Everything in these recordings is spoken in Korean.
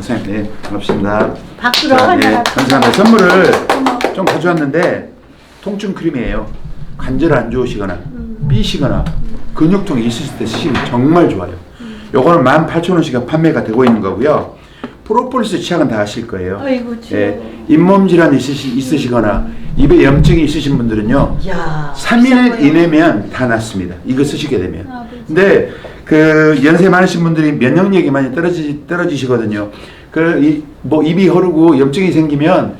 목사님, 네, 반갑습니다. 박수로 자, 네. 감사합니다. 선물을 좀 가져왔는데 통증 크림이에요. 관절 안 좋으시거나 삐시거나 근육통이 있으실 때 쓰시면 정말 좋아요. 요거는 18,000원씩 판매가 되고 있는 거고요. 프로폴리스 치약은 다 아실 거예요. 아이고. 예, 잇몸 질환 있으시, 있으시거나 입에 염증이 있으신 분들은요. 야. 3일 이내면 다 낫습니다. 이거 쓰시게 되면. 아, 그렇죠. 근데 그 연세 많으신 분들이 면역력이 많이 떨어지 떨어지시거든요. 그뭐 입이 흐르고 염증이 생기면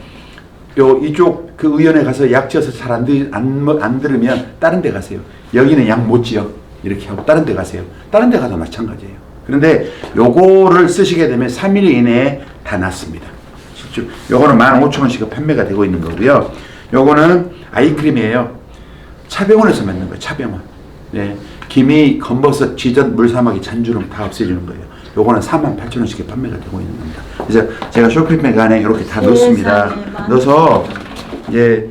요 이쪽 그 의원에 가서 약 지어서 잘안안 들으면 다른 데 가세요. 여기는 약 못 지어. 이렇게 하고 다른 데 가세요. 다른 데 가도 마찬가지예요. 그런데 요거를 쓰시게 되면 3일 이내에 다 낫습니다. 실제 요거는 15,000원씩 판매가 되고 있는 거고요. 요거는 아이크림이에요. 차병원에서 만든 거예요. 차병원. 네. 김이, 검버섯, 쥐젓, 물사마귀, 잔주름 다 없애주는 거예요. 요거는 48,000원씩에 판매가 되고 있는 겁니다. 그래서 제가 쇼핑백 안에 이렇게 다 넣습니다. 세상에, 많네. 넣어서 이제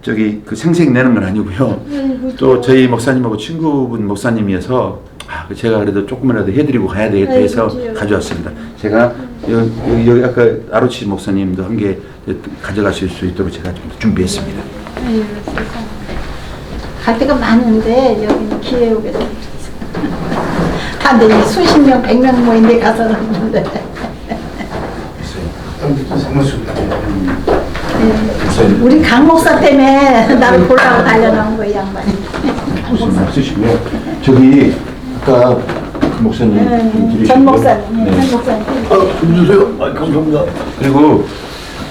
저기 그 생색 내는 건 아니고요. 아이고, 또 저희 목사님하고 친구분 목사님이어서 아, 제가 그래도 조금이라도 해드리고 가야 되겠다 해서 아이고, 주여. 가져왔습니다. 제가 여기, 여기, 여기 아까 아로치 목사님도 한개 가져가실 수 있도록 제가 좀 준비했습니다. 갈 데가 많은데 여기는 기회옥에서 한데 수십 명, 백 명 모인데 가서는 없는데. 네. 우리 강 목사 때문에 나를 보려고 달려나온 거야, 이 양반이. 무슨 말씀이시고요. 저기 아까 그 목사님 네, 드리시고요. 전 목사님, 네. 전 목사님. 아, 좀 주세요. 아, 감사합니다. 그리고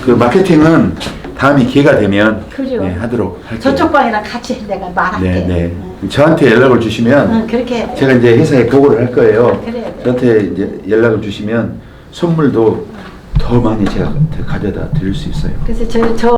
그 마케팅은 다음에 기회가 되면 그죠. 네, 하도록 할게요. 저쪽 방이랑 같이 내가 말할게. 네, 네. 저한테 연락을 주시면 응, 그렇게. 제가 이제 회사에 보고를 할 거예요. 그래야 돼. 저한테 이제 연락을 주시면 선물도 더 많이 제가 가져다 드릴 수 있어요. 그래서 저, 저